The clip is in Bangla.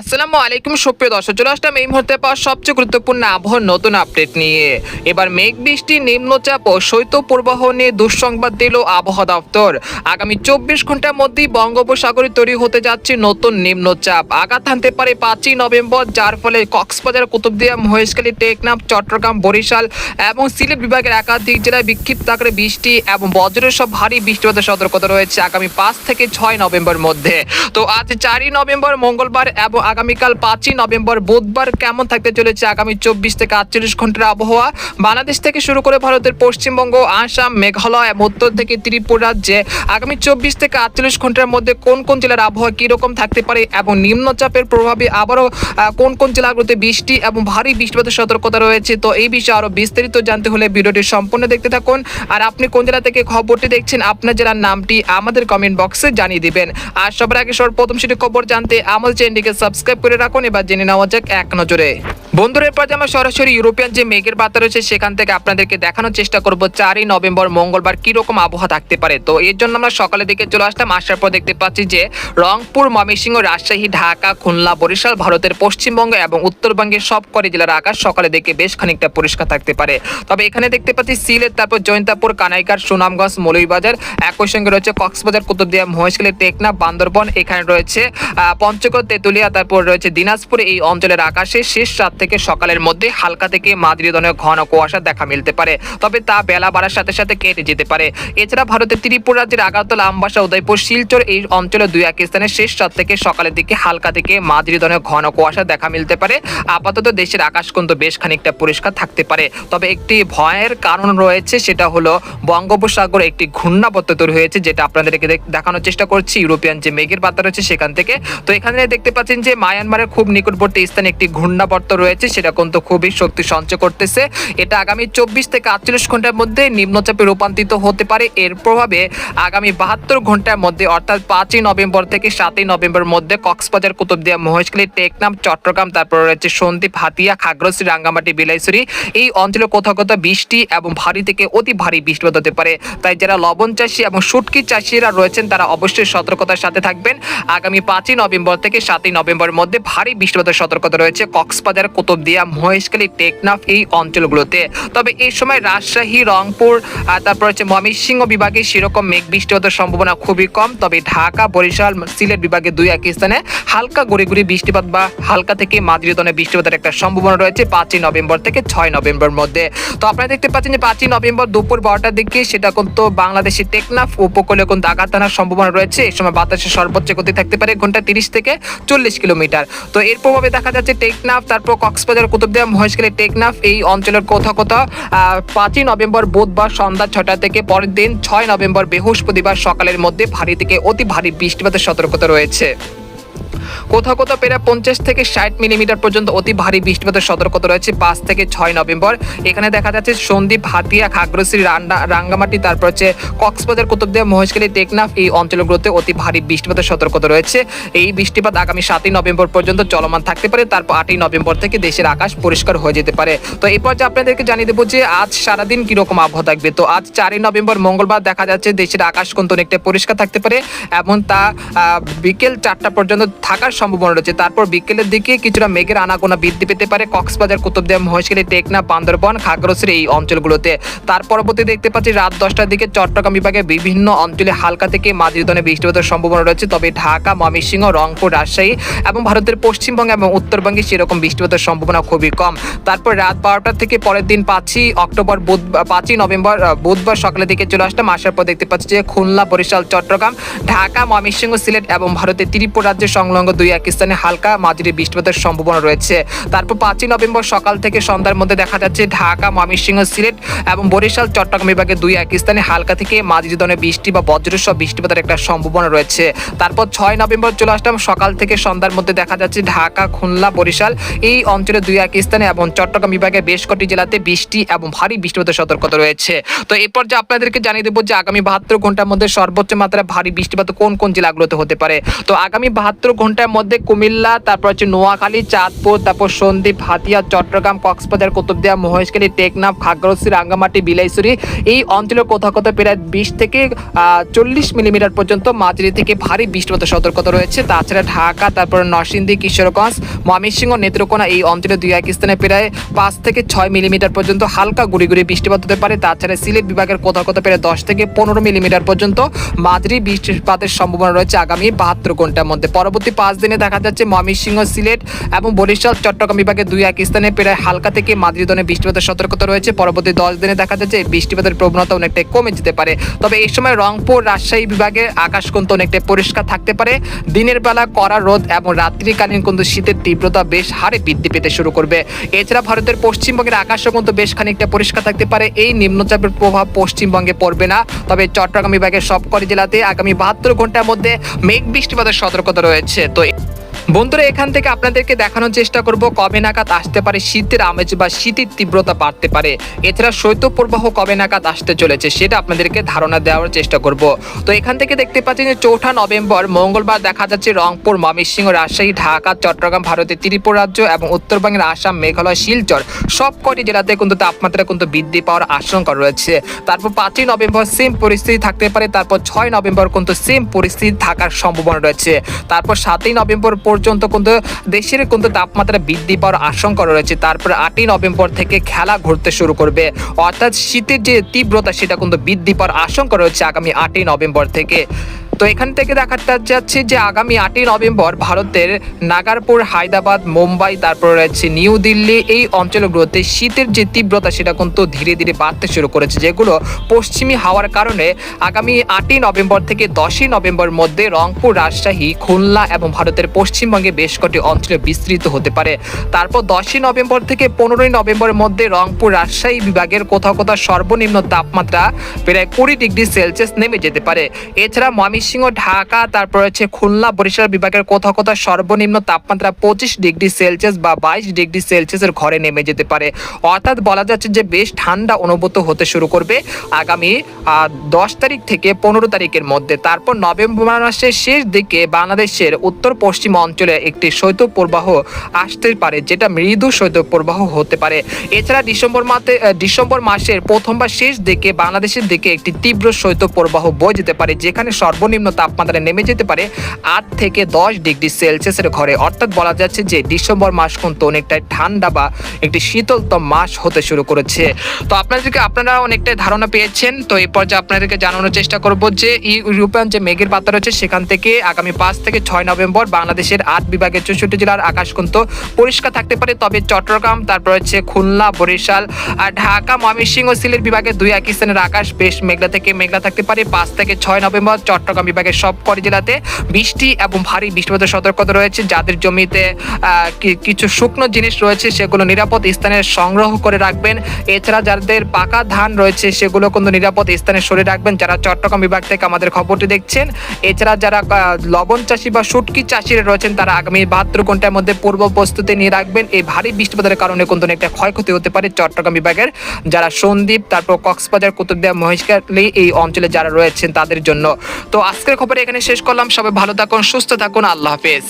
আসসালামু আলাইকুম, সুপ্রিয় দর্শক, চলে আসলাম এই মুহূর্তে পাওয়া সবচেয়ে গুরুত্বপূর্ণ আবহাওয়ার নতুন আপডেট নিয়ে। এবার মেঘ বৃষ্টি, নিম্নচাপ ও শৈত্য প্রবাহ নিয়ে দুঃসংবাদ দিল আবহাওয়া দপ্তর। আগামী চব্বিশ ঘণ্টার মধ্যেই বঙ্গোপসাগরে তৈরি হতে যাচ্ছে নতুন নিম্নচাপ। আঘাত হানতে পারে পাঁচই নভেম্বর, যার ফলে কক্সবাজার, কুতুবদিয়া, মহেশখালী, টেকনাফ, চট্টগ্রাম, বরিশাল এবং সিলেট বিভাগের একাধিক জেলায় বিক্ষিপ্ত আকারে বৃষ্টি এবং বজ্রের সব ভারী বৃষ্টিপাতের সতর্কতা রয়েছে আগামী পাঁচ থেকে ছয় নভেম্বর মধ্যে। তো আজ চারই নভেম্বর, মঙ্গলবার এবং আগামীকাল পাঁচই নভেম্বর, বুধবার কেমন থাকতে চলেছে আগামী চব্বিশ থেকে আটচল্লিশ ঘণ্টার আবহাওয়া? বাংলাদেশ থেকে শুরু করে ভারতের পশ্চিমবঙ্গ, আসাম, মেঘালয় এবং উত্তর থেকে ত্রিপুরা রাজ্যে আগামী চব্বিশ থেকে আটচল্লিশ ঘণ্টার মধ্যে কোন কোন জেলার আবহাওয়া কীরকম থাকতে পারে এবং নিম্নচাপের প্রভাবে আবারও কোন কোন জেলাগুলোতে বৃষ্টি এবং ভারী বৃষ্টিপাতের সতর্কতা রয়েছে? তো এই বিষয়ে আরও বিস্তারিত জানতে হলে ভিডিওটি সম্পূর্ণ দেখতে থাকুন। আর আপনি কোন জেলা থেকে খবরটি দেখছেন, আপনার জেলার নামটি আমাদের কমেন্ট বক্সে জানিয়ে দিবেন। আর সবার আগে সর্বপ্রথম সেটি খবর জানতে আমাদের চ্যানেলটিকে সাবস্ক্রাইব করে রাখুন এবার জেনে নেওয়া যাক এক নজরে। বন্ধুরা, এরপর যে আমরা সরাসরি ইউরোপিয়ান যে মেঘের বার্তা রয়েছে, সেখান থেকে আপনাদেরকে দেখানোর চেষ্টা করব চারই নভেম্বর, মঙ্গলবার কীরকম আবহাওয়া থাকতে পারে। তো এর জন্য আমরা সকালের দিকে চলে আসলাম, আসার পর দেখতে পাচ্ছি যে রংপুর, ময়মনসিংহ, রাজশাহী, ঢাকা, খুলনা, বরিশাল, ভারতের পশ্চিমবঙ্গ এবং উত্তরবঙ্গের সব কটি জেলার আকাশ সকালের দিকে বেশ খানিকটা পরিষ্কার থাকতে পারে। তবে এখানে দেখতে পাচ্ছি সিলেট, তারপর জয়ন্তাপুর, কানাইঘাট, সুনামগঞ্জ, মৌলভীবাজার, একই সঙ্গে রয়েছে কক্সবাজার, কুতুবদিয়া, মহেশখালী, টেকনা, বান্দরবন, এখানে রয়েছে পঞ্চগড়, তেতুলিয়া, তারপর রয়েছে দিনাজপুর, এই অঞ্চলের আকাশে শেষ রাত থেকে সকালের মধ্যে হালকা থেকে মাঝারি ধরনের ঘন কুয়াশা দেখা মিলতে পারে। তবে তা বেলা বাড়ার সাথে সাথে কেটে যেতে পারে। এছাড়া ভারতের ত্রিপুরা রাজ্যের আগারতলা আমবাসা উদয়পুর, শিলচর এই অঞ্চলে দুই এক স্থানে শেষ রাত থেকে সকালের দিকে হালকা থেকে মাঝারি ধরনের ঘন কুয়াশা দেখা মিলতে পারে। আপাতত দেশের আকাশ কিন্তু বেশ খানিকটা পরিষ্কার থাকতে পারে। তবে একটি ভয়ের কারণ রয়েছে, সেটা হলো বঙ্গোপসাগর একটি ঘূর্ণাবর্ত তৈরি হয়েছে, যেটা আপনাদেরকে দেখ- দেখানোর চেষ্টা করছি। ইউরোপিয়ান যে মেঘের বার্তা রয়েছে সেখান থেকে। তো এখানে দেখতে পাচ্ছেন যে মায়ানমারের খুব নিকটবর্তী স্থানে একটি ঘূর্ণাবর্ত রয়েছে সেটা কিন্তু খুবই শক্তি সঞ্চয় করতেছে। এটা আগামী চব্বিশ থেকে আটচল্লিশ ঘণ্টার মধ্যে নিম্নচাপে রূপান্তরিত হতে পারে। এর প্রভাবে আগামী বাহাত্তর ঘণ্টার মধ্যে, অর্থাৎ পাঁচই নভেম্বর থেকে সাতই নভেম্বর মধ্যে কক্সবাজার, কুতুবদিয়া, মহেশখালী টেকনাম চট্টগ্রাম, তারপর রয়েছে সন্দ্বীপ, হাতিয়া খাগড়শ্রী রাঙ্গামাটি, বিলাইছড়ি। এই অঞ্চলে কোথাও কোথাও বৃষ্টি এবং ভারী থেকে অতি ভারী বৃষ্টিপাত হতে পারে। তাই যারা লবণ চাষি এবং শুটকি চাষিরা রয়েছেন, তারা অবশ্যই সতর্কতার সাথে থাকবেন। আগামী পাঁচই নভেম্বর থেকে সাতই নভেম্বরের মধ্যে ভারী বৃষ্টিপাতের সতর্কতা রয়েছে কক্সবাজার কুতুবদিয়া মহেশখালী টেকনাফ এই অঞ্চলগুলোতে। তবে এই সময় রাজশাহী, রংপুর তারপর হচ্ছে ময়মনসিংহ বিভাগে সেরকম মেঘ বৃষ্টি বৃষ্টিপাতের সম্ভাবনা খুবই কম। তবে ঢাকা, বরিশাল, সিলেট বিভাগে দুই এক স্থানে হালকা গুড়ি বৃষ্টিপাত বা হালকা থেকে মাঝারি ধরনের বৃষ্টিপাতের একটা সম্ভাবনা রয়েছে পাঁচই নভেম্বর থেকে ছয় নভেম্বর মধ্যে। তো আপনারা দেখতে পাচ্ছেন যে পাঁচই নভেম্বর দুপুর বারোটার দিকে সেটা কিন্তু বাংলাদেশের টেকনাফ, উপকূলে কিন্তু আঘাত আনার সম্ভাবনা রয়েছে। এই সময় বাতাসের সর্বোচ্চ গতি থাকতে পারে ঘণ্টা তিরিশ থেকে চল্লিশ কিলোমিটার। তো এর প্রভাবে দেখা যাচ্ছে টেকনাফ, তারপর কক্সবাজার, কুতুবদিয়া, মহেশখালী, টেকনাফ এই অঞ্চলের কোথাও কোথাও পাঁচই নভেম্বর বুধবার সন্ধ্যা ছটা থেকে পরের দিন ছয় নভেম্বর বৃহস্পতিবার সকালের মধ্যে ভারী থেকে অতি ভারী বৃষ্টিপাতের সতর্কতা রয়েছে। কোথাও কোথাও প্রায় পঞ্চাশ থেকে ষাট মিলিমিটার পর্যন্ত অতি ভারী বৃষ্টিপাতের সতর্কতা রয়েছে পাঁচ থেকে ছয় নভেম্বর। এখানে দেখা যাচ্ছে সন্দ্বীপ হাতিয়া খাগড়শ্রী রাঙ্গামাটি, তারপর হচ্ছে কক্সবাজার, কুতুবদিয়া, মহেশখালী, টেকনাফ এই অঞ্চলগুলোতে অতি ভারী বৃষ্টিপাতের সতর্কতা রয়েছে। এই বৃষ্টিপাত আগামী সাতই নভেম্বর পর্যন্ত চলমান থাকতে পারে, তারপর আটই নভেম্বর থেকে দেশের আকাশ পরিষ্কার হয়ে যেতে পারে। তো এই পর্যায়ে আপনাদেরকে জানিয়ে দেবো যে আজ সারাদিন কীরকম আবহাওয়া থাকবে? তো আজ চারই নভেম্বর মঙ্গলবার দেখা যাচ্ছে দেশের আকাশ কিন্তু অনেকটা পরিষ্কার থাকতে পারে, এবং তা বিকেল চারটা পর্যন্ত থাকার সম্ভাবনা রয়েছে। তারপর বিকেলের দিকে কিছুটা মেঘের আনাগোনা বৃদ্ধি পেতে পারে। কক্সবাজার, কুতুবদিয়া মহেশখালী টেকনা, বান্দরবন খাগড়শ্রী এই অঞ্চলগুলোতে। তার পরবর্তী দেখতে পাচ্ছি রাত দশটার দিকে চট্টগ্রাম বিভাগের বিভিন্ন অঞ্চলে হালকা থেকে মাঝারি ধরনের বৃষ্টিপাতের সম্ভাবনা রয়েছে। তবে ঢাকা, ময়মনসিংহ, রংপুর, রাজশাহী এবং ভারতের পশ্চিমবঙ্গ এবং উত্তরবঙ্গে সেরকম বৃষ্টিপাতের সম্ভাবনা খুবই কম। তারপর রাত বারোটা থেকে পরের দিন পাঁচই অক্টোবর, বুধ পাঁচই নভেম্বর বুধবার সকালের দিকে চলে আসলাম। আসার পর দেখতে পাচ্ছি যে খুলনা, বরিশাল, চট্টগ্রাম, ঢাকা, ময়মনসিংহ, সিলেট এবং ভারতের ত্রিপুরা রাজ্যের সংলগ্ন দুই এক স্থানে হালকা মাঝারি বৃষ্টিপাতের সম্ভাবনা রয়েছে। তারপর পাঁচই নভেম্বর সকাল থেকে সন্ধ্যার মধ্যে দেখা যাচ্ছে ঢাকা, ময়মনসিংহ, সিলেট এবং বরিশাল, চট্টগ্রাম বিভাগে দুই এক স্থানে হালকা থেকে মাঝারি ধরনের বৃষ্টি বা বজ্রসহ বৃষ্টিপাতের একটা সম্ভাবনা রয়েছে। তারপর ছয় নভেম্বর চলে আসলাম সকাল থেকে সন্ধ্যার মধ্যে দেখা যাচ্ছে ঢাকা, খুলনা, বরিশাল এই অঞ্চলে দুই এক স্থানে এবং চট্টগ্রাম বিভাগে বেশ কটি জেলাতে বৃষ্টি এবং ভারী বৃষ্টিপাতের সতর্কতা রয়েছে। তো এরপর যে আপনাদেরকে জানিয়ে দেবো যে আগামী বাহাত্তর ঘণ্টার মধ্যে সর্বোচ্চ মাত্রায় ভারী বৃষ্টিপাত কোন কোন জেলাগুলোতে হতে পারে? তো আগামী বাহাত্তর ঘণ্টার মধ্যে কুমিল্লা, তারপর হচ্ছে নোয়াখালী, চাঁদপুর, তারপর সন্দ্বীপ, হাতিয়া, চট্টগ্রাম, কক্সবাজার, কুতুবদিয়া, মহেশখালী, টেকনাফ, খাগড়াছড়ি, রাঙ্গামাটি, বিলাইছড়ি এই অঞ্চলের কোথাও কোথাও প্রায় বিশ থেকে চল্লিশ মিলিমিটার পর্যন্ত মাঝারি থেকে ভারী বৃষ্টিপাত সতর্কতা রয়েছে। তাছাড়া ঢাকা, তারপর নরসিংদী, কিশোরগঞ্জ, ময়মনসিংহ, নেত্রকোনা এই অঞ্চলে দুই এক স্থানে প্রায় পাঁচ থেকে ছয় মিলিমিটার পর্যন্ত হালকা গুড়ি গুড়ি বৃষ্টিপাত হতে পারে। তাছাড়া সিলেট বিভাগের কোথাও কোথাও প্রায় দশ থেকে পনেরো মিলিমিটার পর্যন্ত মাঝারি বৃষ্টিপাতের সম্ভাবনা রয়েছে আগামী বাহাত্তর ঘণ্টার মধ্যে। পরবর্তী পাঁচ দিনে দেখা যাচ্ছে ময়মনসিংহ সিলেট এবং বরিশাল, চট্টগ্রাম বিভাগে দুই এক স্থানে প্রায় হালকা থেকে ধরনের বৃষ্টিপাতের সতর্কতা রয়েছে। পরবর্তী দশ দিনে দেখা যাচ্ছে বৃষ্টিপাতের প্রবণতা অনেকটাই কমে যেতে পারে। তবে এই সময় রংপুর, রাজশাহী বিভাগে আকাশ কিন্তু অনেকটাই পরিষ্কার থাকতে পারে। দিনের বেলা কড়া রোদ এবং রাত্রিকালীন কিন্তু শীতের তীব্রতা বেশ হারে বৃদ্ধি পেতে শুরু করবে। এছাড়া ভারতের পশ্চিমবঙ্গের আকাশও কিন্তু বেশ খানিকটা পরিষ্কার থাকতে পারে। এই নিম্নচাপের প্রভাব পশ্চিমবঙ্গে পড়বে না। তবে চট্টগ্রাম বিভাগের সবকটি জেলাতে আগামী বাহাত্তর ঘণ্টার মধ্যে মেঘ বৃষ্টিপাতের সতর্কতা রয়েছে। তো বন্ধুরা, এখান থেকে আপনাদেরকে দেখানোর চেষ্টা করব কবে নাগাদ আসতে পারে শীতের আমেজ বা শীতের তীব্রতা বাড়তে পারে। এছাড়া শৈত্যপ্রবাহ কবে নাগাদ আসতে চলেছে সেটা আপনাদেরকে ধারণা দেওয়ার চেষ্টা করব। তো এখান থেকে দেখতে পাচ্ছেন যে চৌঠা নভেম্বর মঙ্গলবার দেখা যাচ্ছে রংপুর, ময়মনসিংহ, রাজশাহী, ঢাকা, চট্টগ্রাম, ভারতের ত্রিপুরা রাজ্য এবং উত্তরবঙ্গের আসাম, মেঘালয়, শিলচর সব কটি জেলাতে কিন্তু তাপমাত্রা কিন্তু বৃদ্ধি পাওয়ার আশঙ্কা রয়েছে। তারপর পাঁচই নভেম্বর সেম পরিস্থিতি থাকতে পারে, তারপর ছয় নভেম্বর কিন্তু সেম পরিস্থিতি থাকার সম্ভাবনা রয়েছে। তারপর সাতই নভেম্বর পর্যন্ত কিন্তু দেশের কিন্তু তাপমাত্রা বৃদ্ধি পাওয়ার আশঙ্কা রয়েছে। তারপরে আটই নভেম্বর থেকে খেলা ঘুরতে শুরু করবে। অর্থাৎ শীতের যে তীব্রতা, সেটা কিন্তু বৃদ্ধি পাওয়ার আশঙ্কা রয়েছে আগামী আটই নভেম্বর থেকে। তো এখান থেকে দেখাতে যাচ্ছে যে আগামী আটই নভেম্বর ভারতের নাগারপুর, হায়দ্রাবাদ, মুম্বাই, তারপর রয়েছে নিউ দিল্লি। এই অঞ্চলগুলোতে শীতের যে তীব্রতা, সেটা কিন্তু ধীরে ধীরে বাড়তে শুরু করেছে, যেগুলো পশ্চিমী হাওয়ার কারণে আগামী আটই নভেম্বর থেকে দশই নভেম্বর মধ্যে রংপুর, রাজশাহী, খুলনা এবং ভারতের পশ্চিমবঙ্গে বেশ কটি অঞ্চলে বিস্তৃত হতে পারে। তারপর দশই নভেম্বর থেকে পনেরোই নভেম্বরের মধ্যে রংপুর, রাজশাহী বিভাগের কোথাও কোথাও সর্বনিম্ন তাপমাত্রা প্রায় কুড়ি ডিগ্রি সেলসিয়াস নেমে যেতে পারে। এছাড়া ময়মনসিংহ ঢাকা, তারপর হচ্ছে খুলনা, বরিশাল বিভাগের কোথাও কোথাও সর্বনিম্ন তাপমাত্রা পঁচিশ ডিগ্রি সেলসিয়াস বা বাইশ ডিগ্রি সেলসিয়াসের ঘরে নেমে যেতে পারে। অর্থাৎ বলা যাচ্ছে যে বেশ ঠান্ডা অনুভূত হতে শুরু করবে আগামী দশ তারিখ থেকে পনেরো তারিখের মধ্যে। তারপর নভেম্বর মাসের শেষ দিকে বাংলাদেশের উত্তর পশ্চিম অঞ্চলে একটি শৈত্যপ্রবাহ আসতে পারে, যেটা মৃদু শৈত্যপ্রবাহ হতে পারে। এছাড়া ডিসেম্বর মাসে ডিসেম্বর মাসের প্রথম বা শেষ দিকে বাংলাদেশের দিকে একটি তীব্র শৈত্যপ্রবাহ বয়ে যেতে পারে, যেখানে সর্বনিম্ন তাপমাত্রা নেমে যেতে পারে আট থেকে দশ ডিগ্রি সেলসিয়াসের ঘরে। অর্থাৎ বলা যাচ্ছে যে ডিসেম্বর মাস কিন্তু অনেকটাই ঠান্ডা বা একটি শীতলতম মাস হতে শুরু করেছে। তো আপনাদেরকে আপনারা অনেকটাই ধারণা পেয়েছেন। তো এই পর্যায়ে আপনাদেরকে জানানোর চেষ্টা করব যে ইউরোপিয়ান যে মেঘের পাতা রয়েছে সেখান থেকে আগামী পাঁচ থেকে ছয় নভেম্বর বাংলাদেশের আট বিভাগের চৌষট্টি জেলার আকাশ কিন্তু পরিষ্কার থাকতে পারে। তবে চট্টগ্রাম, তারপর হচ্ছে খুলনা, বরিশাল আর ঢাকা, ময়মনসিংহ সিলেট বিভাগের দুই এক স্থানের আকাশ বেশ মেঘলা থেকে মেঘলা থাকতে পারে। পাঁচ থেকে ছয় নভেম্বর চট্টগ্রাম বিভাগের সব কটি জেলাতে বৃষ্টি এবং ভারী বৃষ্টিপাতের সতর্কতা রয়েছে। যাদের জমিতে কিছু শুকনো জিনিস রয়েছে, সেগুলো নিরাপদ স্থানে সংগ্রহ করে রাখবেন। এছাড়া যাদের পাকা ধান রয়েছে, সেগুলো কিন্তু নিরাপদ স্থানে সরে রাখবেন। যারা চট্টগ্রাম বিভাগ থেকে আমাদের খবরটি দেখছেন, এছাড়া যারা লবণ চাষি বা শুটকি চাষিরা রয়েছেন, তারা আগামী বাহাত্তর ঘণ্টার মধ্যে পূর্ব প্রস্তুতি নিয়ে রাখবেন। এই ভারী বৃষ্টিপাতের কারণে কিন্তু একটা ক্ষয়ক্ষতি হতে পারে চট্টগ্রাম বিভাগের। যারা সন্দ্বীপ তারপর কক্সবাজার, কুতুবদিয়া, মহেশখালী এই অঞ্চলে যারা রয়েছেন, তাদের জন্য। তো আজকের খবর এখানে শেষ করলাম। সবাই ভালো থাকুন সুস্থ থাকুন। আল্লাহ হাফেজ।